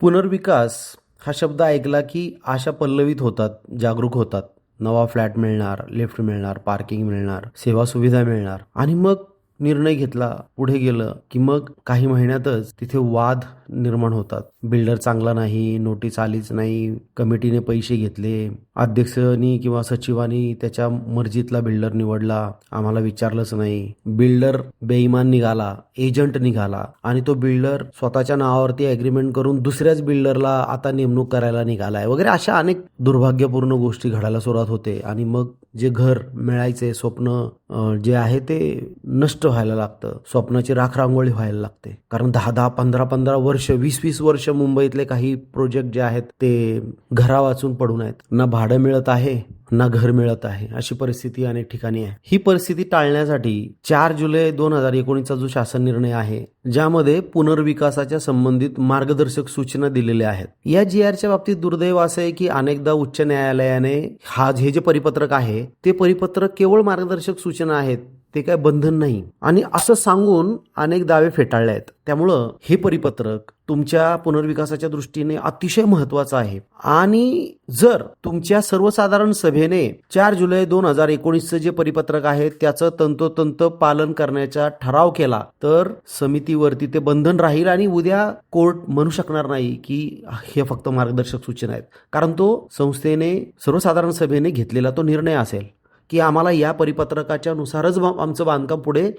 पुनर्विकास हा शब्द ऐकला की आशा पल्लवित होतात जागरूक होतात. नवा फ्लॅट मिळणार लिफ्ट मिळणार पार्किंग मिळणार सेवा सुविधा मिळणार. आणि मग निर्णय घेतला पुढे गेलं की मग काही महिन्यातच तिथे वाद निर्माण होतात. बिल्डर चांगला नाही नोटीस आलीच नाही कमिटीने पैसे घेतले अध्यक्षांनी किंवा सचिवांनी त्याच्या मर्जीतला बिल्डर निवडला आम्हाला विचारलंच नाही. बिल्डर बेईमान निघाला एजंट निघाला आणि तो बिल्डर स्वतःच्या नावावरती अग्रीमेंट करून दुसऱ्याच बिल्डरला आता नेमणूक करायला निघालाय. वगैरे अशा अनेक दुर्भाग्यपूर्ण गोष्टी घडायला सुरुवात होते आणि मग जे घर मिळायचे स्वप्न जे आहे ते नष्ट व्हायला लागतं. स्वप्नाची राख रांगोळी व्हायला लागते. कारण दहा दहा पंधरा पंधरा वर्ष वीस वीस वर्ष मुंबईतले काही प्रोजेक्ट जे आहेत ते घरा वाचून पडून आहेत. ना भाडं मिळत आहे ना घर मिळत आहे. अशी परिस्थिती अनेक ठिकाणी आहे. ही परिस्थिती टाळण्यासाठी चार जुलै दोन हजार एकोणीसचा जो शासन निर्णय आहे ज्यामध्ये पुनर्विकासाच्या संबंधित मार्गदर्शक सूचना दिलेल्या आहेत. या जी आरच्या बाबतीत दुर्दैव असं आहे की अनेकदा उच्च न्यायालयाने हा हे जे परिपत्रक आहे ते परिपत्रक केवळ मार्गदर्शक सूचना आहेत ते काय बंधन नाही. आणि असं सांगून अनेक दावे फेटाळले आहेत. त्यामुळं हे परिपत्रक तुमच्या पुनर्विकासाच्या दृष्टीने अतिशय महत्वाचं आहे. आणि जर तुमच्या सर्वसाधारण सभेने चार जुलै दोन हजार एकोणीसचं जे परिपत्रक आहे त्याचं तंतोतंत पालन करण्याचा ठराव केला तर समितीवरती ते बंधन राहील आणि उद्या कोर्ट म्हणू शकणार नाही की हे फक्त मार्गदर्शक सूचना आहेत. कारण तो संस्थेने सर्वसाधारण सभेने घेतलेला तो निर्णय असेल. की आम्हाला या परिपत्रकाच्या नुसारच आमचं बांधकाम पुढे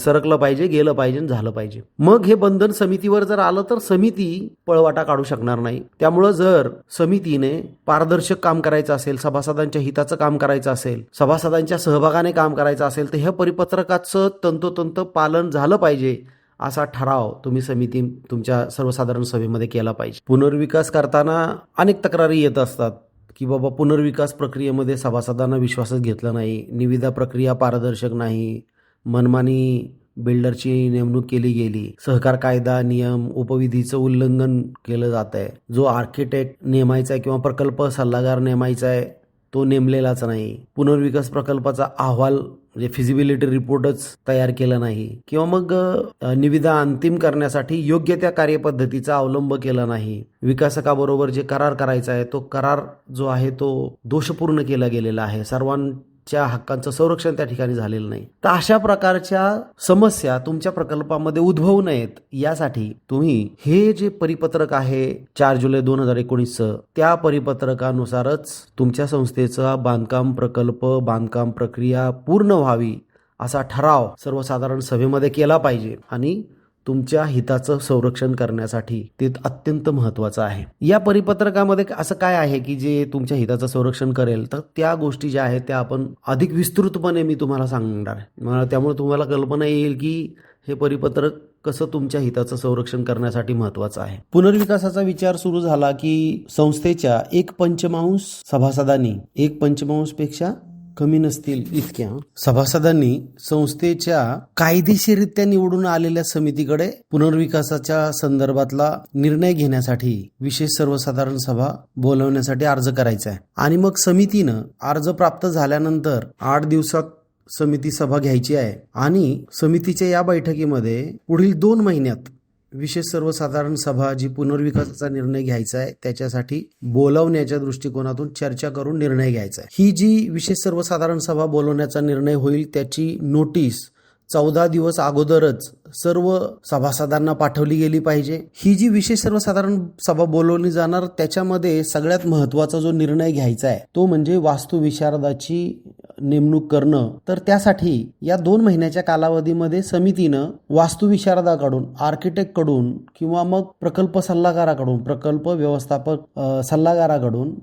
सरकलं पाहिजे गेलं पाहिजे आणि झालं पाहिजे. मग हे बंधन समितीवर जर आलं तर समिती पळवाटा काढू शकणार नाही. त्यामुळं जर समितीने पारदर्शक काम करायचं असेल सभासदांच्या हिताचं काम करायचं असेल सभासदांच्या सहभागाने काम करायचं असेल तर ह्या परिपत्रकाचं तंतोतंत पालन झालं पाहिजे असा ठराव तुम्ही समिती तुमच्या सर्वसाधारण सभेमध्ये केला पाहिजे. पुनर्विकास करताना अनेक तक्रारी येत असतात. की बाबा पुनर्विकास प्रक्रियेमध्ये सभासदांना विश्वासच घेतला नाही निविदा प्रक्रिया पारदर्शक नाही मनमानी बिल्डरची नेमणूक केली गेली सहकार कायदा नियम उपविधीचं उल्लंघन केलं जात आहे. जो आर्किटेक्ट नेमायचा आहे किंवा प्रकल्प सल्लागार नेमायचा आहे तो नेमलेलाच नाही. पुनर्विकास प्रकल्पाचा अहवाल म्हणजे फिजिबिलिटी रिपोर्टच तयार केला नाही. किंवा मग निविदा अंतिम करण्यासाठी योग्य त्या कार्यपद्धतीचा अवलंब केला नाही. विकासकाबरोबर जे करार करायचा आहे तो करार जो आहे तो दोषपूर्ण केला गेलेला आहे. सर्वां च्या हक्कांचं संरक्षण त्या ठिकाणी झालेलं नाही. तर अशा प्रकारच्या समस्या तुमच्या प्रकल्पामध्ये उद्भवू नयेत यासाठी तुम्ही हे जे परिपत्रक आहे चार जुलै दोन हजार एकोणीसचं त्या परिपत्रकानुसारच तुमच्या संस्थेचा बांधकाम प्रकल्प बांधकाम प्रक्रिया पूर्ण व्हावी असा ठराव सर्वसाधारण सभेमध्ये केला पाहिजे. आणि तुमच्या हिताचं संरक्षण करण्यासाठी ते अत्यंत महत्वाचं आहे. या परिपत्रकामध्ये असं काय आहे की जे तुमच्या हिताचं संरक्षण करेल तर त्या गोष्टी ज्या आहेत त्या आपण अधिक विस्तृतपणे मी तुम्हाला सांगणार आहे. मला त्यामुळे तुम्हाला कल्पना येईल की हे परिपत्रक कसं तुमच्या हिताचं संरक्षण करण्यासाठी महत्वाचं आहे. पुनर्विकासाचा विचार सुरू झाला की संस्थेच्या एक पंचमांश सभासदांनी एक पंचमांशपेक्षा कमी नसतील इतक्या. सभासदांनी संस्थेच्या कायदेशीररित्या निवडून आलेल्या समितीकडे पुनर्विकासाच्या संदर्भातला निर्णय घेण्यासाठी विशेष सर्वसाधारण सभा बोलवण्यासाठी अर्ज करायचा आहे. आणि मग समितीनं अर्ज प्राप्त झाल्यानंतर आठ दिवसात समिती सभा घ्यायची आहे. आणि समितीच्या या बैठकीमध्ये पुढील दोन महिन्यात विशेष सर्वसाधारण सभा जी पुनर्विकासाचा निर्णय घ्यायचा आहे त्याच्यासाठी बोलावण्याच्या दृष्टिकोनातून चर्चा करून निर्णय घ्यायचा आहे. ही जी विशेष सर्वसाधारण सभा बोलवण्याचा निर्णय होईल त्याची नोटीस चौदा दिवस अगोदरच सर्व सभासदांना पाठवली गेली पाहिजे. ही जी विशेष सर्वसाधारण सभा बोलवली जाणार त्याच्यामध्ये सगळ्यात महत्त्वाचा जो निर्णय घ्यायचा आहे तो म्हणजे वास्तू विशारदाची नेमणूक करणं. तर त्यासाठी या दोन महिन्याच्या कालावधीमध्ये समितीनं वास्तू विशारदाकडून आर्किटेक्टकडून किंवा मग प्रकल्प सल्लागाराकडून प्रकल्प व्यवस्थापक सल्लागाराकडून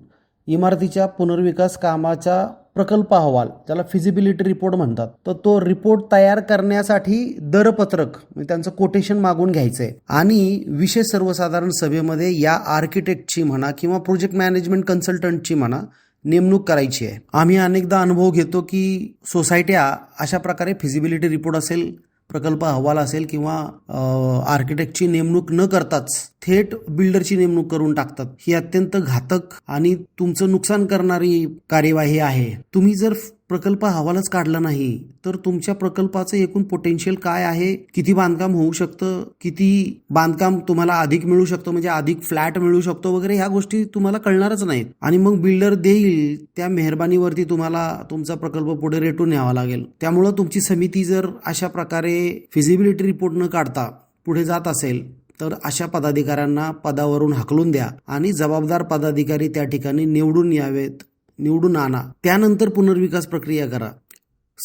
इमारतीच्या पुनर्विकास कामाचा प्रकल्प अहवाल त्याला फिजिबिलिटी रिपोर्ट म्हणतात. तर तो रिपोर्ट तयार करण्यासाठी दरपत्रक म्हणजे त्यांचं कोटेशन मागून घ्यायचंय. आणि विशेष सर्वसाधारण सभेमध्ये या आर्किटेक्टची म्हणा किंवा प्रोजेक्ट मॅनेजमेंट कन्सल्टंटची म्हणा नेमणूक करायची आहे. आम्ही अनेकदा अनुभव घेतो की सोसायट्या अशा प्रकारे फिजिबिलिटी रिपोर्ट असेल प्रकल्प अहवाल असेल किंवा आर्किटेक्टची नेमणूक न करताच थेट बिल्डरची नेमणूक करून टाकतात. ही अत्यंत घातक आणि तुमचं नुकसान करणारी कार्यवाही आहे. तुम्ही जर प्रकल्प अहवालच काढला नाही तर तुमच्या प्रकल्पाचं एकूण पोटेन्शियल काय आहे? किती बांधकाम होऊ शकतं? किती बांधकाम तुम्हाला अधिक मिळू शकतं? म्हणजे अधिक फ्लॅट मिळू शकतो? वगैरे ह्या गोष्टी तुम्हाला कळणारच नाहीत. आणि मग बिल्डर देईल त्या मेहरबानीवरती तुम्हाला तुमचा प्रकल्प पुढे रेटून न्यावा लागेल. त्यामुळं तुमची समिती जर अशा प्रकारे फिजिबिलिटी रिपोर्ट न काढता पुढे जात असेल तर अशा पदाधिकाऱ्यांना पदावरून हकलून द्या आणि जबाबदार पदाधिकारी त्या ठिकाणी निवडून यावेत. निवडून आणा. त्यानंतर पुनर्विकास प्रक्रिया करा.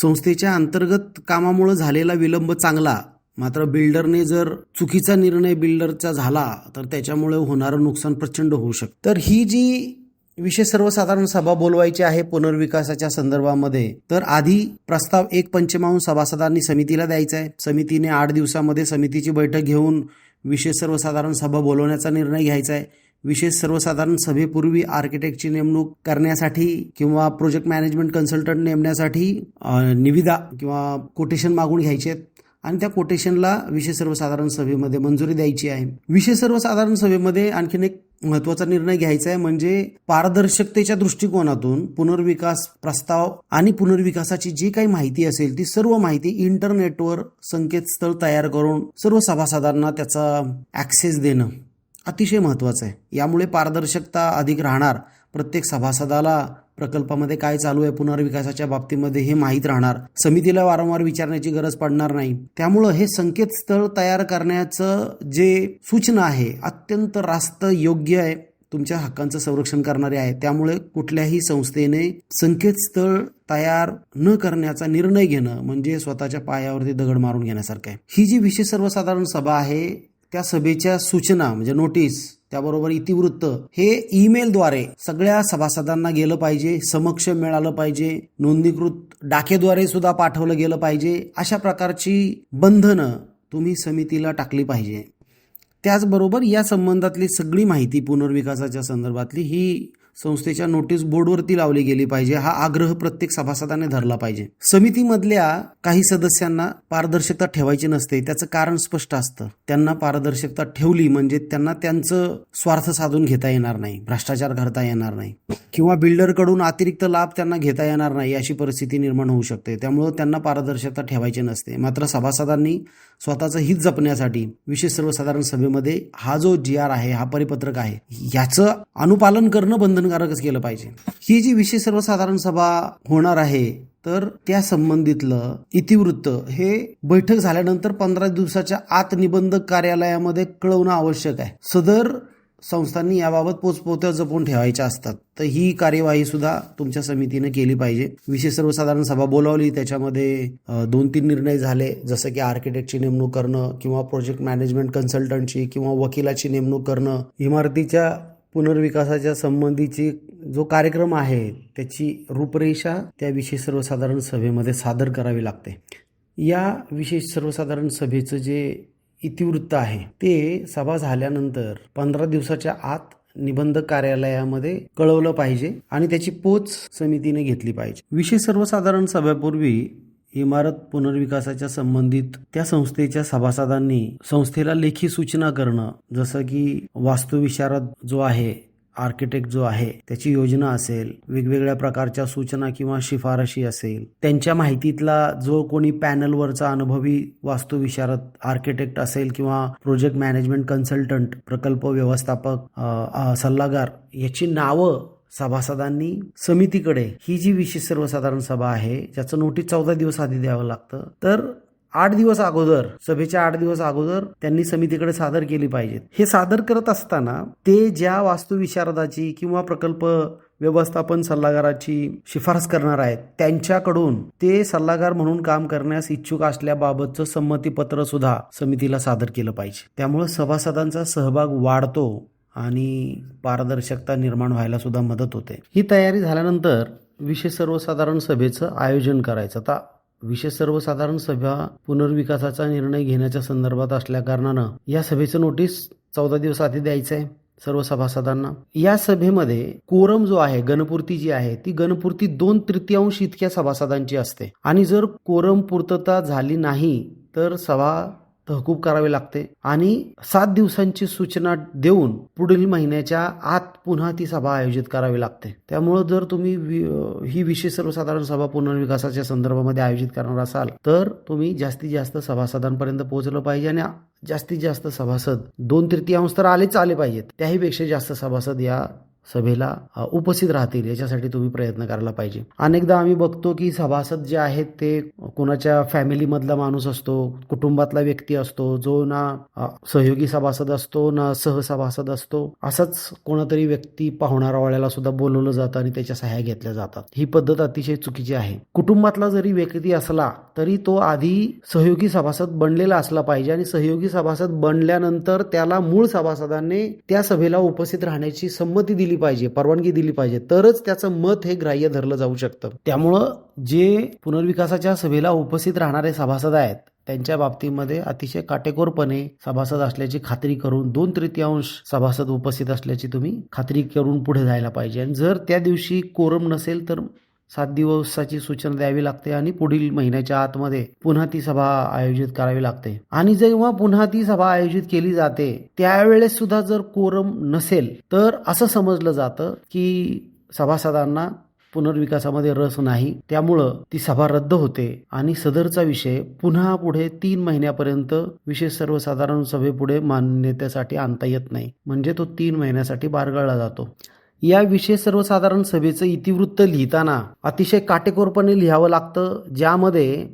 संस्थेच्या अंतर्गत कामामुळे झालेला विलंब चांगला मात्र बिल्डरने जर चुकीचा निर्णय बिल्डरचा झाला तर त्याच्यामुळे होणारं नुकसान प्रचंड होऊ शकतं. तर ही जी विशेष सर्वसाधारण सभा बोलवायची आहे पुनर्विकासाच्या संदर्भामध्ये तर आधी प्रस्ताव एक पंचमाहून सभासदांनी समितीला द्यायचा आहे. समितीने आठ दिवसामध्ये समितीची बैठक घेऊन विशेष सर्वसाधारण सभा बोलवण्याचा निर्णय घ्यायचा आहे. विशेष सर्वसाधारण सभेपूर्वी आर्किटेक्टची नेमणूक करण्यासाठी किंवा प्रोजेक्ट मॅनेजमेंट कन्सल्टंट नेमण्यासाठी निविदा किंवा कोटेशन मागून घ्यायचे आहेत. आणि त्या कोटेशनला विशेष सर्वसाधारण सभेमध्ये मंजुरी द्यायची आहे. विशेष सर्वसाधारण सभेमध्ये आणखीन एक महत्त्वाचा निर्णय घ्यायचा आहे म्हणजे पारदर्शकतेच्या दृष्टिकोनातून पुनर्विकास प्रस्ताव आणि पुनर्विकासाची जी काही माहिती असेल ती सर्व माहिती इंटरनेटवर संकेतस्थळ तयार करून सर्व सभासदांना त्याचा ऍक्सेस देणं. अतिशय महत्वाचं आहे. यामुळे पारदर्शकता अधिक राहणार. प्रत्येक सभासदाला प्रकल्पामध्ये काय चालू आहे पुनर्विकासाच्या बाबतीमध्ये हे माहीत राहणार. समितीला वारंवार विचारण्याची गरज पडणार नाही. त्यामुळं हे संकेतस्थळ तयार करण्याचं जे सूचना आहे अत्यंत रास्त योग्य आहे. तुमच्या हक्कांचं संरक्षण करणारे आहे. त्यामुळे कुठल्याही संस्थेने संकेतस्थळ तयार न करण्याचा निर्णय घेणं म्हणजे स्वतःच्या पायावरती दगड मारून घेण्यासारखं आहे. ही जी विशेष सर्वसाधारण सभा आहे त्या सभेच्या सूचना म्हणजे नोटीस त्याबरोबर इतिवृत्त हे ईमेलद्वारे सगळ्या सभासदांना गेलं पाहिजे समक्ष मिळालं पाहिजे नोंदणीकृत डाकेद्वारे सुद्धा पाठवलं गेलं पाहिजे अशा प्रकारची बंधनं तुम्ही समितीला टाकली पाहिजे. त्याचबरोबर या संबंधातली सगळी माहिती पुनर्विकासाच्या संदर्भातली ही संस्थेच्या नोटीस बोर्डवरती लावली गेली पाहिजे. हा आग्रह प्रत्येक सभासदाने धरला पाहिजे. समितीमधल्या काही सदस्यांना पारदर्शकता ठेवायची नसते. त्याचं कारण स्पष्ट असतं. त्यांना पारदर्शकता ठेवली म्हणजे त्यांना त्यांचं स्वार्थ साधून घेता येणार नाही. भ्रष्टाचार करता येणार नाही. किंवा बिल्डरकडून अतिरिक्त लाभ त्यांना घेता येणार नाही अशी परिस्थिती निर्माण होऊ शकते. त्यामुळं त्यांना पारदर्शकता ठेवायची नसते. मात्र सभासदांनी स्वतःचं हित जपण्यासाठी विशेष सर्वसाधारण सभेमध्ये हा जो जी आर आहे हा परिपत्रक आहे याचं अनुपालन करणं बंधन बंधनकारकच केलं पाहिजे. ही जी विशेष सर्वसाधारण सभा होणार आहे तर त्या संबंधितलं इतिवृत्त हे बैठक झाल्यानंतर पंधरा दिवसाच्या आत निबंधक कार्यालयामध्ये कळवणं आवश्यक आहे. सदर संस्थांनी याबाबत पोचपोत्या जपून ठेवायच्या असतात. तर ही कार्यवाही सुद्धा तुमच्या समितीने केली पाहिजे. विशेष सर्वसाधारण सभा बोलावली त्याच्यामध्ये दोन तीन निर्णय झाले. जसं की आर्किटेक्टची नेमणूक करणं किंवा प्रोजेक्ट मॅनेजमेंट कन्सल्टंटची किंवा वकिलाची नेमणूक करणं इमारतीच्या पुनर्विकासाच्या संबंधीची जो कार्यक्रम आहे त्याची रूपरेषा त्या विशेष सर्वसाधारण सभेमध्ये सादर करावी लागते. या विशेष सर्वसाधारण सभेचं जे इतिवृत्त आहे ते सभा झाल्यानंतर पंधरा दिवसाच्या आत निबंध कार्यालयामध्ये कळवलं पाहिजे आणि त्याची पोच समितीने घेतली पाहिजे. विशेष सर्वसाधारण सभेपूर्वी इमारत पुनर्विकासाच्या संबंधित त्या संस्थेच्या सभासदांनी संस्थेला लेखी सूचना करणं जसं की वास्तुविशारद जो आहे आर्किटेक्ट जो आहे त्याची योजना असेल वेगवेगळ्या प्रकारच्या सूचना किंवा शिफारशी असेल त्यांच्या माहितीतला जो कोणी पॅनलवरचा अनुभवी वास्तुविशारद आर्किटेक्ट असेल किंवा प्रोजेक्ट मॅनेजमेंट कन्सल्टंट प्रकल्प व्यवस्थापक सल्लागार याची नावं सभासदांनी समितीकडे ही जी विशेष सर्वसाधारण सभा आहे ज्याचं नोटीस चौदा दिवस आधी द्यावं लागतं तर आठ दिवस अगोदर सभेच्या आठ दिवस अगोदर त्यांनी समितीकडे सादर केली पाहिजेत. हे सादर करत असताना ते ज्या वास्तुविशारदाची किंवा प्रकल्प व्यवस्थापन सल्लागाराची शिफारस करणार आहेत त्यांच्याकडून ते सल्लागार म्हणून काम करण्यास इच्छुक असल्याबाबतचं संमतीपत्र सुद्धा समितीला सादर केलं पाहिजे. त्यामुळे सभासदांचा सहभाग वाढतो आणि पारदर्शकता निर्माण व्हायला सुद्धा मदत होते. ही तयारी झाल्यानंतर विशेष सर्वसाधारण सभेचं आयोजन करायचं. आता विशेष सर्वसाधारण सभा पुनर्विकासाचा निर्णय घेण्याच्या संदर्भात असल्या कारणानं या सभेचं नोटीस चौदा दिवस आधी द्यायचं आहे सर्व सभासदांना. या सभेमध्ये कोरम जो आहे गणपूर्ती जी आहे ती गणपूर्ती दोन तृतीयांश इतक्या सभासदांची असते. आणि जर कोरम पूर्तता झाली नाही तर सभा तहकूब करावी लागते. आणि सात दिवसांची सूचना देऊन पुढील महिन्याच्या आत पुन्हा ती सभा आयोजित करावी लागते. त्यामुळं जर तुम्ही वि- ही विशेष सर्वसाधारण सभा पुनर्विकासाच्या संदर्भामध्ये आयोजित करणार असाल तर तुम्ही जास्तीत जास्त सभासदांपर्यंत पोहोचलं पाहिजे आणि जास्तीत जास्त सभासद दोन तृतीयांश तर आलेच आले पाहिजेत. त्याहीपेक्षा जास्त सभासद या सभेला उपस्थित राहतील. याच्यासाठी तुम्ही प्रयत्न करायला पाहिजे. अनेकदा आम्ही बघतो की सभासद जे आहेत ते कोणाच्या फॅमिलीमधला माणूस असतो कुटुंबातला व्यक्ती असतो जो ना सहयोगी सभासद असतो ना सहसभासद असतो असंच कोणातरी व्यक्ती पाहुणारा वाळ्याला सुद्धा बोलवलं जातं आणि त्याच्या सहाय्या घेतल्या जातात. ही पद्धत अतिशय चुकीची आहे. कुटुंबातला जरी व्यक्ती असला तरी तो आधी सहयोगी सभासद बनलेला असला पाहिजे आणि सहयोगी सभासद बनल्यानंतर त्याला मूळ सभासदांनी त्या सभेला उपस्थित राहण्याची संमती दिली पाहिजे परवानगी दिली पाहिजे तरच त्याचं मत हे ग्राह्य धरलं जाऊ शकतं. त्यामुळं जे पुनर्विकासाच्या सभेला उपस्थित राहणारे सभासद आहेत त्यांच्या बाबतीमध्ये अतिशय काटेकोरपणे सभासद असल्याची खात्री करून दोन तृतीयांश सभासद उपस्थित असल्याची तुम्ही खात्री करून पुढे जायला पाहिजे. आणि जर त्या दिवशी कोरम नसेल तर सात दिवसाची सूचना द्यावी लागते आणि पुढील महिन्याच्या आतमध्ये पुन्हा ती सभा आयोजित करावी लागते. आणि जेव्हा पुन्हा ती सभा आयोजित केली जाते त्यावेळेस सुद्धा जर कोरम नसेल तर असं समजलं जातं की सभासदांना पुनर्विकासामध्ये रस नाही. त्यामुळं ती सभा रद्द होते आणि सदरचा विषय पुन्हा पुढे तीन महिन्यापर्यंत विशेष सर्वसाधारण सभेपुढे मान्यतेसाठी आणता येत नाही. म्हणजे तो तीन महिन्यासाठी बारगळला जातो. या विशेष सर्वसाधारण सभेचं इतिवृत्त लिहिताना अतिशय काटेकोरपणे लिहावं लागतं ज्यामध्ये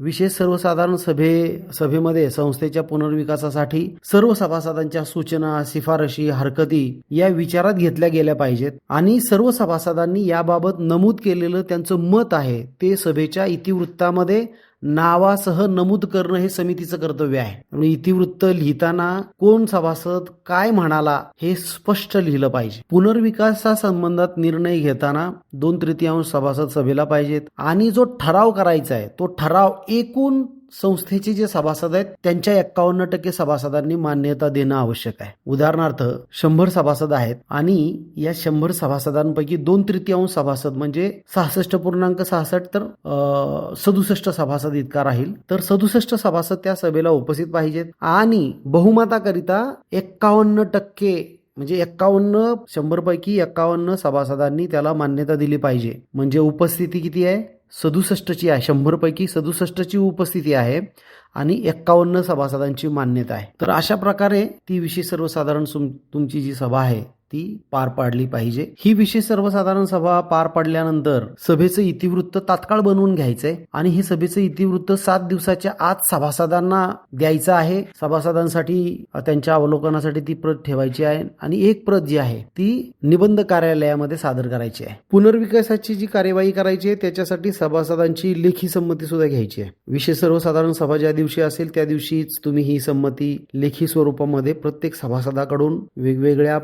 विशेष सर्वसाधारण सभे सभेमध्ये संस्थेच्या पुनर्विकासासाठी सर्व सभासदांच्या सूचना शिफारशी हरकती या विचारात घेतल्या गेल्या पाहिजेत. आणि सर्व सभासदांनी याबाबत नमूद केलेलं त्यांचं मत आहे ते सभेच्या इतिवृत्तामध्ये नावासह नमूद करणं हे समितीचं कर्तव्य आहे. म्हणजे इतिवृत्त लिहिताना कोण सभासद काय म्हणाला हे स्पष्ट लिहिलं पाहिजे. पुनर्विकासा संबंधात निर्णय घेताना दोन तृतीयांश सभासद सभेला पाहिजेत. आणि जो ठराव करायचा आहे तो ठराव एकूण संस्थेचे जे सभासद आहेत त्यांच्या एक्कावन्न टक्के सभासदांनी मान्यता देणं आवश्यक आहे. उदाहरणार्थ शंभर सभासद आहेत आणि या शंभर सभासदांपैकी दोन तृतीयांश सभासद म्हणजे सहासष्ट पूर्णांक सहासष्ट तर सदुसष्ट सभासद इतका राहील. तर सदुसष्ट सभासद त्या सभेला उपस्थित पाहिजेत आणि बहुमताकरिता एक्कावन्न टक्के म्हणजे एक्कावन्न शंभर पैकी एक्कावन्न सभासदांनी त्याला मान्यता दिली पाहिजे. म्हणजे उपस्थिती किती आहे? सदुसष्टची आहे शंभरपैकी सदुसष्टची उपस्थिती आहे आणि एक्कावन्न सभासदांची मान्यता आहे. तर अशा प्रकारे ती विषयी सर्वसाधारण सुम- तुमची जी सभा आहे ती पार पाडली पाहिजे. ही विशेष सर्वसाधारण सभा पार पाडल्यानंतर सभेचं इतिवृत्त तात्काळ बनवून घ्यायचंय आणि हे सभेचं इतिवृत्त सात दिवसाच्या आत सभासदांना द्यायचं आहे. सभासदांसाठी त्यांच्या अवलोकनासाठी ती प्रत ठेवायची आहे आणि एक प्रत जी आहे ती निबंध कार्यालयामध्ये सादर करायची आहे. पुनर्विकासाची जी कार्यवाही करायची आहे त्याच्यासाठी सभासदांची लेखी संमती सुद्धा घ्यायची आहे. विशेष सर्वसाधारण सभा ज्या दिवशी असेल त्या दिवशीच तुम्ही ही संमती लेखी स्वरूपामध्ये प्रत्येक सभासदाकडून वेगवेगळ्या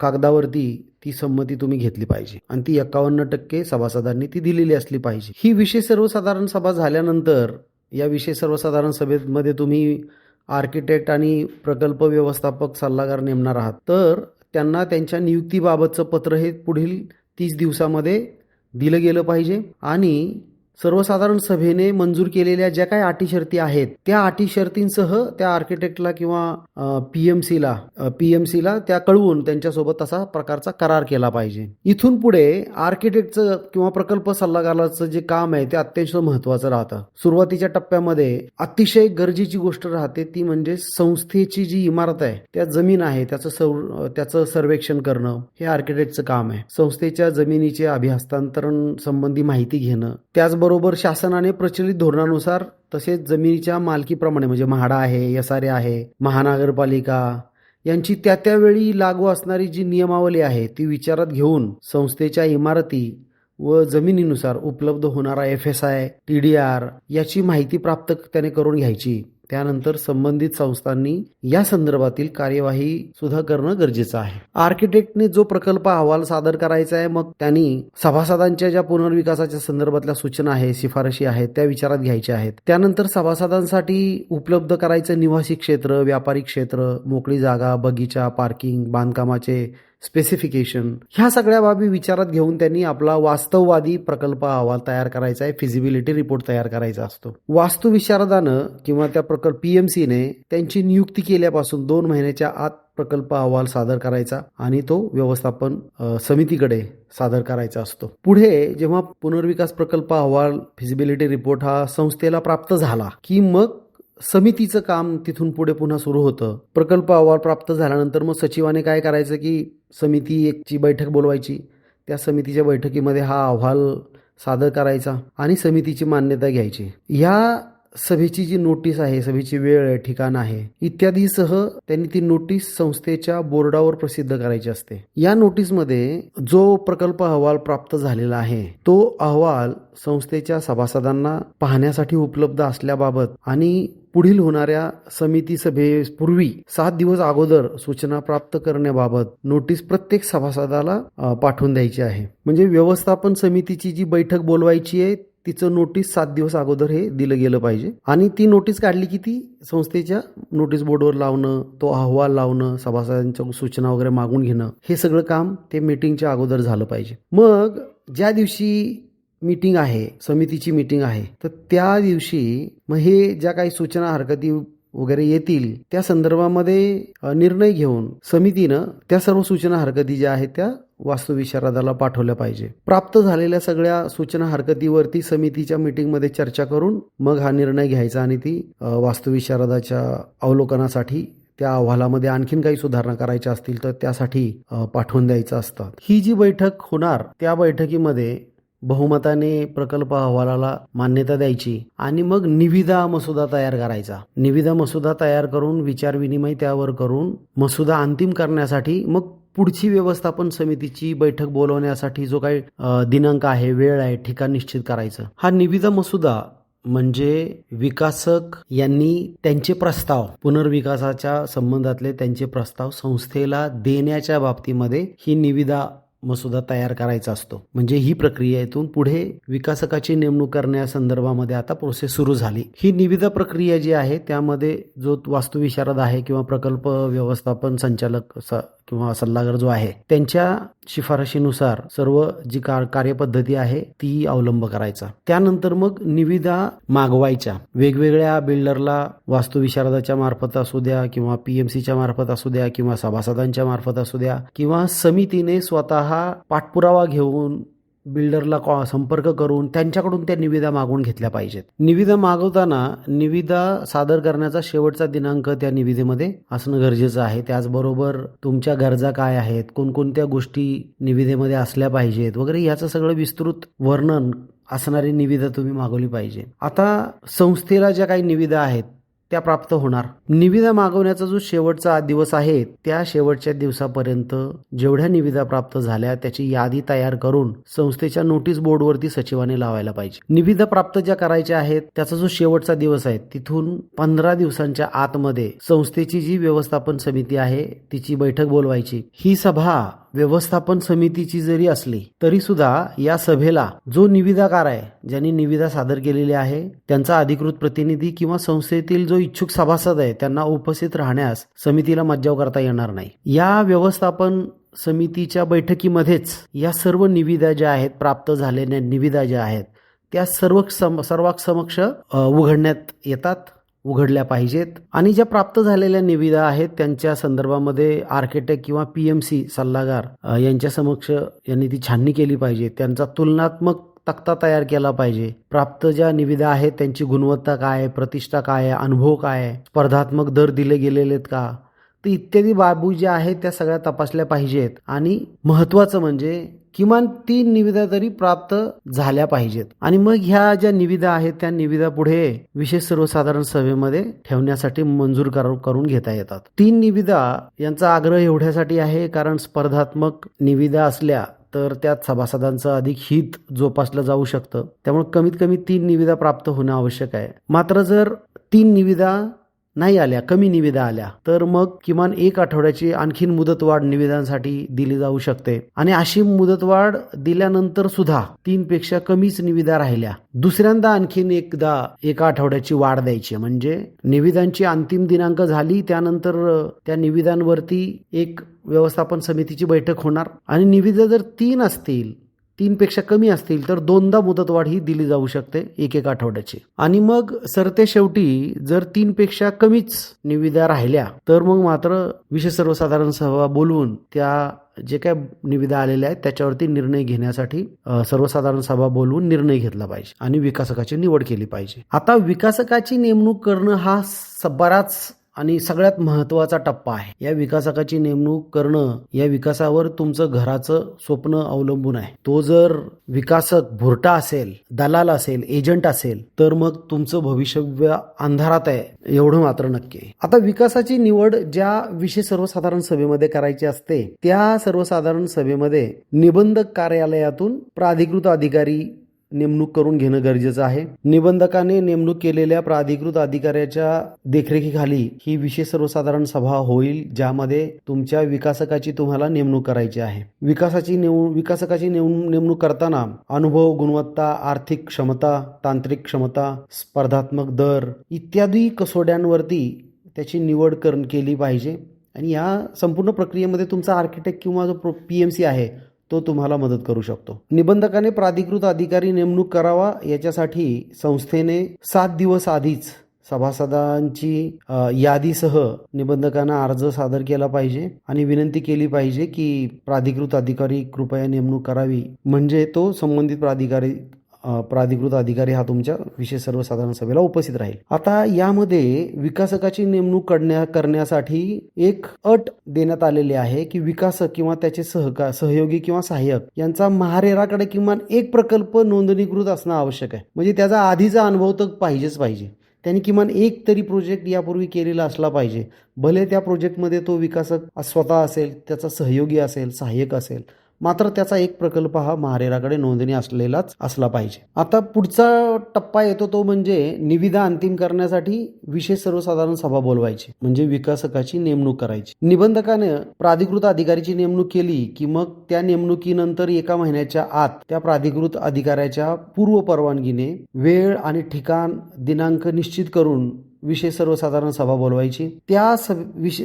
कागदावरती ती संमती तुम्ही घेतली पाहिजे. आणि ती एकावन्न टक्के सभासदांनी ती दिलेली असली पाहिजे. ही विशेष सर्वसाधारण सभा झाल्यानंतर या विशेष सर्वसाधारण सभेमध्ये तुम्ही आर्किटेक्ट आणि प्रकल्प व्यवस्थापक सल्लागार नेमणार आहात. तर त्यांना त्यांच्या नियुक्तीबाबतचं पत्र हे पुढील तीस दिवसामध्ये दिलं गेलं पाहिजे. आणि सर्वसाधारण सभेने मंजूर केलेल्या ज्या काही अटी शर्ती आहेत त्या अटी शर्तींसह त्या आर्किटेक्टला किंवा पीएमसीला पीएमसीला त्या कळवून त्यांच्यासोबत तसा प्रकारचा करार केला पाहिजे. इथून पुढे आर्किटेक्टचं किंवा प्रकल्प सल्लागाराचं जे काम आहे ते अत्यंत महत्वाचं राहतं. सुरुवातीच्या टप्प्यामध्ये अतिशय गरजेची गोष्ट राहते ती म्हणजे संस्थेची जी इमारत आहे त्या जमीन आहे त्याचं सौ त्याचं सर्वेक्षण करणं हे आर्किटेक्टचं काम आहे. संस्थेच्या जमिनीचे अभिहस्तांतरण संबंधी माहिती घेणं त्याचबरोबर शासनाने प्रचलित धोरणानुसार तसेच जमिनीच्या मालकीप्रमाणे म्हणजे म्हाडा आहे एस आर ए आहे महानगरपालिका यांची त्या त्यावेळी लागू असणारी जी नियमावली आहे ती विचारात घेऊन संस्थेच्या इमारती व जमिनीनुसार उपलब्ध होणारा F S I T D R याची माहिती प्राप्त त्याने करून घ्यायची. त्यानंतर संबंधित संस्थांनी या संदर्भातील कार्यवाही सुद्धा करणं गरजेचं आहे. आर्किटेक्टने जो प्रकल्प अहवाल सादर करायचा आहे मग त्यांनी सभासदांच्या ज्या पुनर्विकासाच्या संदर्भातल्या सूचना आहे शिफारशी आहेत त्या विचारात घ्यायच्या आहेत. त्यानंतर सभासदांसाठी उपलब्ध करायचं निवासी क्षेत्र व्यापारी क्षेत्र मोकळी जागा बगीचा पार्किंग बांधकामाचे स्पेसिफिकेशन ह्या सगळ्या बाबी विचारात घेऊन त्यांनी आपला वास्तववादी प्रकल्प अहवाल तयार करायचा आहे फिजिबिलिटी रिपोर्ट तयार करायचा असतो. वास्तुविशारदानं किंवा त्या प्रकल्प पीएमसीने त्यांची नियुक्ती केल्यापासून दोन महिन्याच्या आत प्रकल्प अहवाल सादर करायचा आणि तो व्यवस्थापन समितीकडे सादर करायचा असतो. पुढे जेव्हा पुनर्विकास प्रकल्प अहवाल फिजिबिलिटी रिपोर्ट हा संस्थेला प्राप्त झाला की मग समितीचं काम तिथून पुढे पुन्हा सुरू होतं. प्रकल्प अहवाल प्राप्त झाल्यानंतर मग सचिवाने काय करायचं की समिती एकची बैठक बोलवायची. त्या समितीच्या बैठकीमध्ये हा अहवाल सादर करायचा आणि समितीची मान्यता घ्यायची. ह्या सभेची जी नोटीस आहे सभेची वेळ आहे ठिकाण आहे इत्यादीसह त्यांनी ती नोटीस संस्थेच्या बोर्डावर प्रसिद्ध करायची असते. या नोटीसमध्ये जो प्रकल्प अहवाल प्राप्त झालेला आहे तो अहवाल संस्थेच्या सभासदांना पाहण्यासाठी उपलब्ध असल्याबाबत आणि पुढील होणाऱ्या समिती सभेपूर्वी सात दिवस अगोदर सूचना प्राप्त करण्याबाबत नोटीस प्रत्येक सभासदाला पाठवून द्यायची आहे. म्हणजे व्यवस्थापन समितीची जी बैठक बोलवायची आहे तिचं नोटीस सात दिवस अगोदर हे दिलं गेलं पाहिजे. आणि ती नोटीस काढली की ती संस्थेच्या नोटीस बोर्डवर लावणं तो अहवाल लावणं सभासदांच्या सूचना वगैरे मागून घेणं हे सगळं काम ते मीटिंगच्या अगोदर झालं पाहिजे. मग ज्या दिवशी मीटिंग आहे समितीची मीटिंग आहे तर त्या दिवशी मग हे ज्या काही सूचना हरकती वगैरे येतील त्या संदर्भामध्ये निर्णय घेऊन समितीनं त्या सर्व सूचना हरकती ज्या आहेत त्या वास्तुविशारदाला पाठवल्या पाहिजे. प्राप्त झालेल्या सगळ्या सूचना हरकतीवरती समितीच्या मीटिंगमध्ये चर्चा करून मग हा निर्णय घ्यायचा आणि ती वास्तुविशारदाच्या अवलोकनासाठी त्या अहवालामध्ये आणखीन काही सुधारणा करायच्या असतील तर त्यासाठी पाठवून द्यायचं असतात ही जी बैठक होणार त्या बैठकीमध्ये बहुमताने प्रकल्प अहवालाला मान्यता द्यायची आणि मग निविदा मसुदा तयार करायचा. निविदा मसुदा तयार करून विचारविनिमय त्यावर करून मसुदा अंतिम करण्यासाठी मग पुढची व्यवस्थापन समितीची बैठक बोलवण्यासाठी जो काही दिनांक आहे वेळ आहे ठिकाण निश्चित करायचं. हा निविदा मसुदा म्हणजे विकासक यांनी त्यांचे प्रस्ताव पुनर्विकासाच्या संबंधातले त्यांचे प्रस्ताव संस्थेला देण्याच्या बाबतीमध्ये ही निविदा मसुदा तयार करायचा असतो. म्हणजे ही प्रक्रिया इथून पुढे विकासकाची नेमणूक करण्यासंदर्भामध्ये आता प्रोसेस सुरू झाली. ही निविदा प्रक्रिया जी आहे त्यामध्ये जो वास्तुविशारद आहे किंवा प्रकल्प व्यवस्थापन संचालक स- किंवा सल्लागार जो आहे त्यांच्या शिफारशीनुसार सर्व जी का कार्यपद्धती आहे ती अवलंब करायचा. त्यानंतर मग निविदा मागवायच्या. वेगवेगळ्या बिल्डरला वास्तुविशारदाच्या मार्फत असू द्या किंवा पीएमसीच्या मार्फत असू द्या किंवा सभासदांच्या मार्फत असू द्या किंवा समितीने स्वतः पाठपुरावा घेऊन बिल्डरला कॉ संपर्क करून त्यांच्याकडून त्या निविदा मागून घेतल्या पाहिजेत. निविदा मागवताना निविदा सादर करण्याचा शेवटचा दिनांक त्या निविदेमध्ये असणं गरजेचं आहे. त्याचबरोबर तुमच्या गरजा काय आहेत कोणकोणत्या गोष्टी निविदेमध्ये असल्या पाहिजेत वगैरे याचं सगळं विस्तृत वर्णन असणारी निविदा तुम्ही मागवली पाहिजे. आता संस्थेला ज्या काही निविदा आहेत त्या प्राप्त होणार. निविदा मागवण्याचा जो शेवटचा दिवस आहे त्या शेवटच्या दिवसापर्यंत जेवढ्या निविदा प्राप्त झाल्या त्याची यादी तयार करून संस्थेच्या नोटीस बोर्डवरती सचिवाने लावायला पाहिजे. निविदा प्राप्त ज्या करायच्या आहेत त्याचा जो शेवटचा दिवस आहे तिथून पंधरा दिवसांच्या आतमध्ये संस्थेची जी व्यवस्थापन समिती आहे तिची बैठक बोलवायची. ही सभा व्यवस्थापन समितीची जरी असली तरी सुद्धा या सभेला जो निविदाकार आहे ज्यांनी निविदा सादर केलेली आहे त्यांचा अधिकृत प्रतिनिधी किंवा संस्थेतील जो इच्छुक सभासद आहे त्यांना उपस्थित राहण्यास समितीला मज्जाव करता येणार नाही. या व्यवस्थापन समितीच्या बैठकीमध्येच या सर्व निविदा ज्या आहेत प्राप्त झालेल्या निविदा ज्या आहेत त्या सर्व सम सर्वांसमक्ष उघडण्यात येतात. उघडल्या पाहिजेत. आणि ज्या प्राप्त झालेल्या निविदा आहेत त्यांच्या संदर्भामध्ये आर्किटेक्ट किंवा पीएमसी सल्लागार यांच्या समक्ष यांनी ती छाननी केली पाहिजे. त्यांचा तुलनात्मक तक्ता तयार केला पाहिजे. प्राप्त ज्या निविदा आहेत त्यांची गुणवत्ता काय आहे प्रतिष्ठा काय आहे अनुभव काय आहे स्पर्धात्मक दर दिले गेलेले आहेत का? तर इत्यादी बाबू ज्या आहेत त्या सगळ्या तपासल्या पाहिजेत. आणि महत्वाचं म्हणजे किमान तीन निविदा तरी प्राप्त झाल्या पाहिजेत. आणि मग ह्या ज्या निविदा आहेत त्या निविदा पुढे विशेष सर्वसाधारण सभेमध्ये ठेवण्यासाठी मंजूर करून घेता येतात. तीन निविदा यांचा आग्रह एवढ्यासाठी आहे कारण स्पर्धात्मक निविदा असल्या तर त्यात सभासदांचं अधिक हित जोपासलं जाऊ शकतं. त्यामुळे कमीत कमी तीन निविदा प्राप्त होणं आवश्यक आहे. मात्र जर तीन निविदा नाही आल्या कमी निविदा आल्या. तर मग किमान एक आठवड्याची आणखीन मुदतवाढ निविदांसाठी दिली जाऊ शकते. आणि अशी मुदतवाढ दिल्यानंतर सुद्धा तीन पेक्षा कमीच निविदा राहिल्या. दुसऱ्यांदा आणखीन एकदा एका आठवड्याची वाढ द्यायची. म्हणजे निविदांची अंतिम दिनांक झाली त्यानंतर त्या निविदांवरती एक व्यवस्थापन समितीची बैठक होणार. आणि निविदा जर तीन असतील तीनपेक्षा कमी असतील तर दोनदा मुदतवाढ ही दिली जाऊ शकते एक एक आठवड्याची. आणि मग सरते शेवटी जर तीनपेक्षा कमीच निविदा राहिल्या तर मग मात्र विशेष सर्वसाधारण सभा बोलवून त्या जे काय निविदा आलेल्या आहेत त्याच्यावरती निर्णय घेण्यासाठी सर्वसाधारण सभा बोलवून निर्णय घेतला पाहिजे आणि विकासकाची निवड केली पाहिजे. आता विकासकाची नेमणूक करणं हा बराच आणि सगळ्यात महत्त्वाचा टप्पा आहे या विकासकाची नेमणूक करणं या विकासावर तुमचं घराचं स्वप्न अवलंबून आहे तो जर विकासक भुरटा असेल दलाल असेल एजंट असेल तर मग तुमचं भविष्यव्य अंधारात आहे एवढं मात्र नक्की आहे. आता विकासाची निवड ज्या विशेष सर्वसाधारण सभेमध्ये करायची असते त्या सर्वसाधारण सभेमध्ये निबंधक कार्यालयातून प्राधिकृत अधिकारी नेमणूक करून घेणं गरजेचं आहे. निबंधकाने नेमणूक केलेल्या प्राधिकृत अधिकाऱ्याच्या देखरेखीखाली ही विशेष सर्वसाधारण सभा होईल ज्यामध्ये तुमच्या विकासकाची तुम्हाला नेमणूक करायची आहे. विकासाची नेम विकासकाची नेमणूक करताना अनुभव गुणवत्ता आर्थिक क्षमता तांत्रिक क्षमता स्पर्धात्मक दर इत्यादी कसोड्यांवरती त्याची निवड कर केली पाहिजे. आणि या संपूर्ण प्रक्रियेमध्ये तुमचा आर्किटेक्ट किंवा जो प्रो पी एम सी आहे तो तुम्हाला मदत करू शकतो. निबंधकाने प्राधिकृत अधिकारी नेमणूक करावा याच्यासाठी संस्थेने सात दिवस आधीच सभासदांची यादीसह निबंधकांना अर्ज सादर केला पाहिजे आणि विनंती केली पाहिजे की प्राधिकृत अधिकारी कृपया नेमणूक करावी. म्हणजे तो संबंधित प्राधिकारी प्राधिकृत अधिकारी हा तुमच्या विशेष सर्वसाधारण सभेला उपस्थित राहील. आता यामध्ये विकासकाची नेमणूक करण्या करण्यासाठी एक अट देण्यात आलेली आहे की विकासक किंवा त्याचे सहका सहयोगी किंवा सहाय्यक यांचा महारेराकडे किमान एक प्रकल्प नोंदणीकृत असणं आवश्यक आहे. म्हणजे त्याचा आधीचा अनुभव तर पाहिजेच पाहिजे. त्यांनी किमान एक तरी प्रोजेक्ट यापूर्वी केलेला असला पाहिजे. भले त्या प्रोजेक्टमध्ये तो विकासक स्वतः असेल त्याचा सहयोगी असेल सहाय्यक असेल मात्र त्याचा एक प्रकल्प हा महारेराकडे नोंदणी असलेलाच असला पाहिजे. आता पुढचा टप्पा येतो तो म्हणजे निविदा अंतिम करण्यासाठी विशेष सर्वसाधारण सभा बोलवायची म्हणजे विकासकाची नेमणूक करायची. निबंधकाने प्राधिकृत अधिकारीची नेमणूक केली की मग त्या नेमणुकीनंतर एका महिन्याच्या आत त्या प्राधिकृत अधिकाऱ्याच्या पूर्व परवानगीने वेळ आणि ठिकाण दिनांक निश्चित करून विषय सर्वसाधारण सभा बोलवायची. त्या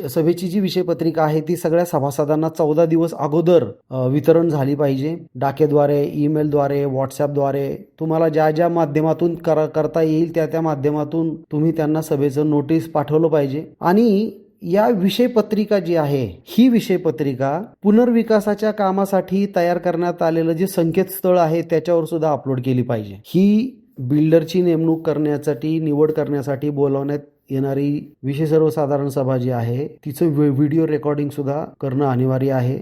सभेची जी विषयपत्रिका आहे ती सगळ्या सभासदांना चौदा दिवस अगोदर वितरण झाली पाहिजे. डाकेद्वारे ईमेलद्वारे व्हॉट्सअपद्वारे तुम्हाला ज्या ज्या माध्यमातून करता येईल त्या त्या माध्यमातून तुम्ही त्यांना सभेचं नोटीस पाठवलं पाहिजे. आणि या विषयपत्रिका जी आहे ही विषयपत्रिका पुनर्विकासाच्या कामासाठी तयार करण्यात आलेलं जे संकेतस्थळ आहे त्याच्यावर सुद्धा अपलोड केली पाहिजे. ही बिल्डरची नेमणूक करण्यासाठी निवड करण्यासाठी बोलावण्यात येणारी विशेष सर्वसाधारण सभा जी आहे तिचं व्हि- व्हिडिओ रेकॉर्डिंग सुद्धा करणं अनिवार्य आहे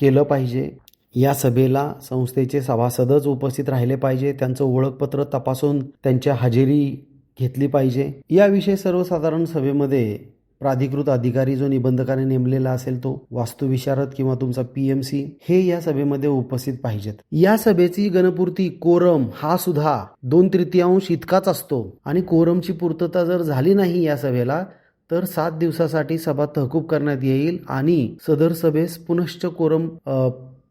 केलं पाहिजे. या सभेला संस्थेचे सभासदच उपस्थित राहिले पाहिजे त्यांचं ओळखपत्र तपासून त्यांच्या हजेरी घेतली पाहिजे. याविषयी सर्वसाधारण सभेमध्ये प्राधिकृत अधिकारी जो निबंधकाने नेमलेला असेल तो वास्तुविशारद किंवा तुमचा पी एम सी हे या सभेमध्ये उपस्थित पाहिजेत. या सभेची गणपूर्ती कोरम हा सुद्धा दोन तृतीयांश इतकाच असतो आणि कोरमची पूर्तता जर झाली नाही या सभेला तर सात दिवसासाठी सभा तहकूब करण्यात येईल आणि सदर सभेस पुनश्च कोरम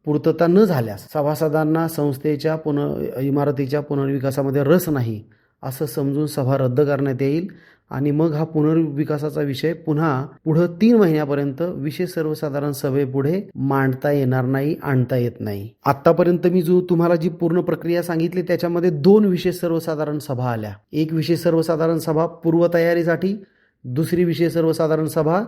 पूर्तता न झाल्यास सभासदांना संस्थेच्या पुन इमारतीच्या पुनर्विकासामध्ये रस नाही असं समजून सभा रद्द करण्यात येईल. आणि मग हा पुनर्विकासाचा विषय पुन्हा पुढं तीन महिन्यापर्यंत विशेष सर्वसाधारण सभेपुढे मांडता येणार नाही आणता येत नाही. आतापर्यंत मी जो तुम्हाला जी पूर्ण प्रक्रिया सांगितली त्याच्यामध्ये दोन विशेष सर्वसाधारण सभा आल्या. एक विशेष सर्वसाधारण सभा पूर्वतयारीसाठी दुसरी विशेष सर्वसाधारण सभा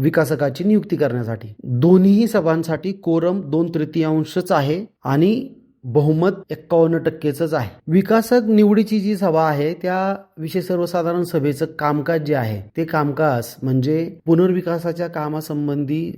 विकासकाची नियुक्ती करण्यासाठी. दोन्ही सभांसाठी कोरम दोन तृतीयांशच आहे आणि बहुमत एक्कावन्न टक्केच आहे. विकासक निवडीची जी सभा आहे त्या विशेष सर्वसाधारण सभेचं कामकाज जे आहे ते कामकाज म्हणजे पुनर्विकासाच्या कामासंबंधी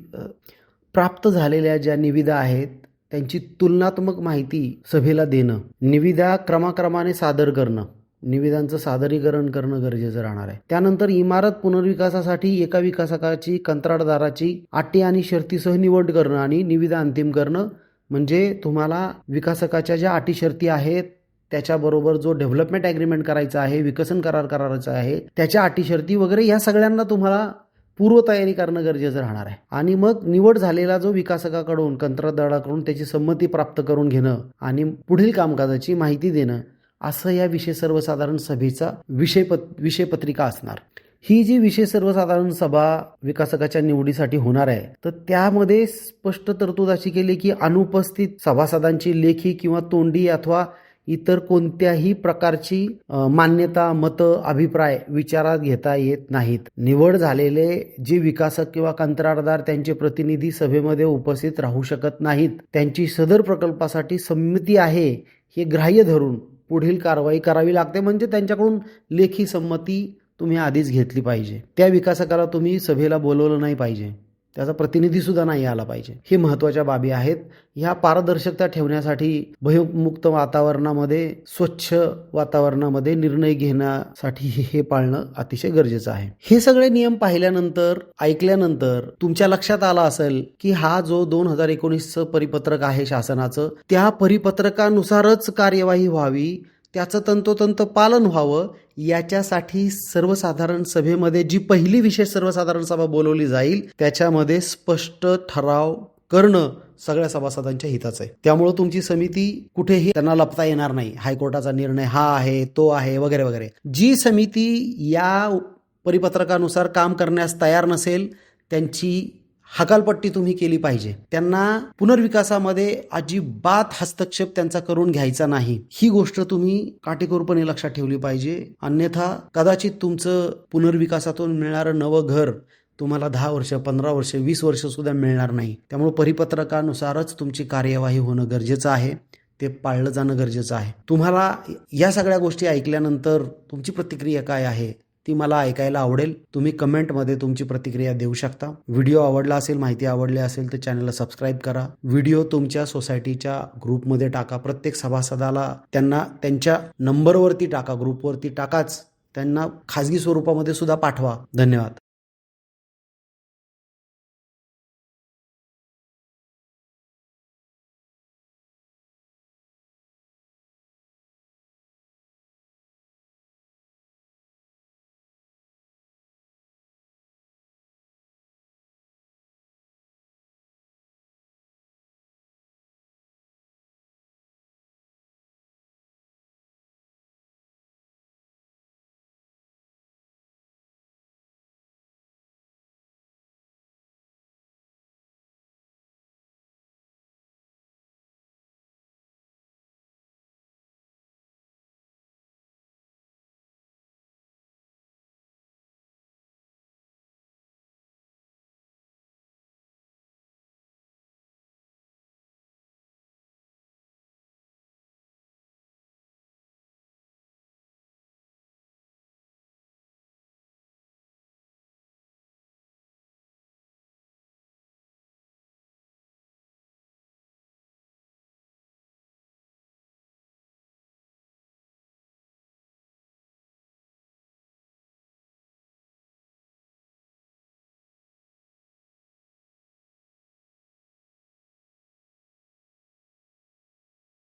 प्राप्त झालेल्या ज्या निविदा आहेत त्यांची तुलनात्मक माहिती सभेला देणं निविदा क्रमाक्रमाने सादर करणं निविदांचं सादरीकरण करणं गरजेचं राहणार आहे. त्यानंतर इमारत पुनर्विकासासाठी एका विकासकाची कंत्राटदाराची अटी आणि शर्तीसह निवड करणं आणि निविदा अंतिम करणं म्हणजे तुम्हाला विकासकाच्या ज्या अटी शर्ती आहेत त्याच्याबरोबर जो डेव्हलपमेंट ॲग्रीमेंट करायचा आहे विकसन करार करायचा आहे त्याच्या अटी शर्ती वगैरे या सगळ्यांना तुम्हाला पूर्वतयारी करणं गरजेचं राहणार आहे. आणि मग निवड झालेला जो विकासकाकडून कंत्राटदाराकडून त्याची संमती प्राप्त करून घेणं आणि पुढील कामकाजाची माहिती देणं असं या विषय सर्वसाधारण सभेचा विषयपत विषयपत्रिका असणार. ही जी विशेष सर्वसाधारण सभा विकासकाच्या निवडीसाठी होणार आहे तर त्यामध्ये स्पष्ट तरतूद अशी केली की अनुपस्थित सभासदांची लेखी किंवा तोंडी अथवा इतर कोणत्याही प्रकारची मान्यता मतं अभिप्राय विचारात घेता येत नाहीत. निवड झालेले जे विकासक किंवा कंत्राटदार त्यांचे प्रतिनिधी सभेमध्ये उपस्थित राहू शकत नाहीत त्यांची सदर प्रकल्पासाठी संमती आहे हे ग्राह्य धरून पुढील कारवाई करावी लागते. म्हणजे त्यांच्याकडून लेखी संमती तुम्ही आधीच घेतली पाहिजे. त्या विकासकाला तुम्ही सभेला बोलवलं नाही पाहिजे. त्याचा प्रतिनिधी सुद्धा नाही आला पाहिजे. हे महत्त्वाच्या बाबी आहेत. ह्या पारदर्शकता ठेवण्यासाठी भयमुक्त वातावरणामध्ये स्वच्छ वातावरणामध्ये निर्णय घेण्यासाठी हे- हे पाळणं अतिशय गरजेचं आहे. हे सगळे नियम पाहिल्यानंतर ऐकल्यानंतर तुमच्या लक्षात आलं असेल की हा जो दोन हजार एकोणीसचं परिपत्रक आहे शासनाचं त्या परिपत्रकानुसारच कार्यवाही व्हावी. त्याचं तंतोतंत पालन व्हावं याच्यासाठी सर्वसाधारण सभेमध्ये जी पहिली विशेष सर्वसाधारण सभा बोलवली जाईल त्याच्यामध्ये स्पष्ट ठराव करणं सगळ्या सभासदांच्या हिताचं आहे. त्यामुळं तुमची समिती कुठेही त्यांना लपता येणार नाही. हायकोर्टाचा निर्णय हा आहे तो आहे वगैरे वगैरे. जी समिती या परिपत्रकानुसार काम करण्यास तयार नसेल त्यांची हकालपट्टी तुम्ही केली पाहिजे. त्यांना पुनर्विकासामध्ये अजिबात हस्तक्षेप त्यांचा करून घ्यायचा नाही. ही गोष्ट तुम्ही काटेकोरपणे लक्षात ठेवली पाहिजे. अन्यथा कदाचित तुमचं पुनर्विकासातून मिळणारं नवं घर तुम्हाला दहा वर्ष पंधरा वर्ष वीस वर्ष सुद्धा मिळणार नाही. त्यामुळे परिपत्रकानुसारच तुमची कार्यवाही होणं गरजेचं आहे. ते पाळलं जाणं गरजेचं आहे. तुम्हाला या सगळ्या गोष्टी ऐकल्यानंतर तुमची प्रतिक्रिया काय आहे? ती मला ऐकायला आवडेल तुम्ही कमेंटमध्ये तुमची प्रतिक्रिया देऊ शकता. व्हिडिओ आवडला असेल माहिती आवडली असेल तर चॅनलला सबस्क्राईब करा. व्हिडिओ तुमच्या सोसायटीच्या ग्रुपमध्ये टाका. प्रत्येक सभासदाला त्यांना त्यांच्या नंबरवरती टाका ग्रुपवरती टाकाच. त्यांना खाजगी स्वरूपामध्ये सुद्धा पाठवा. धन्यवाद.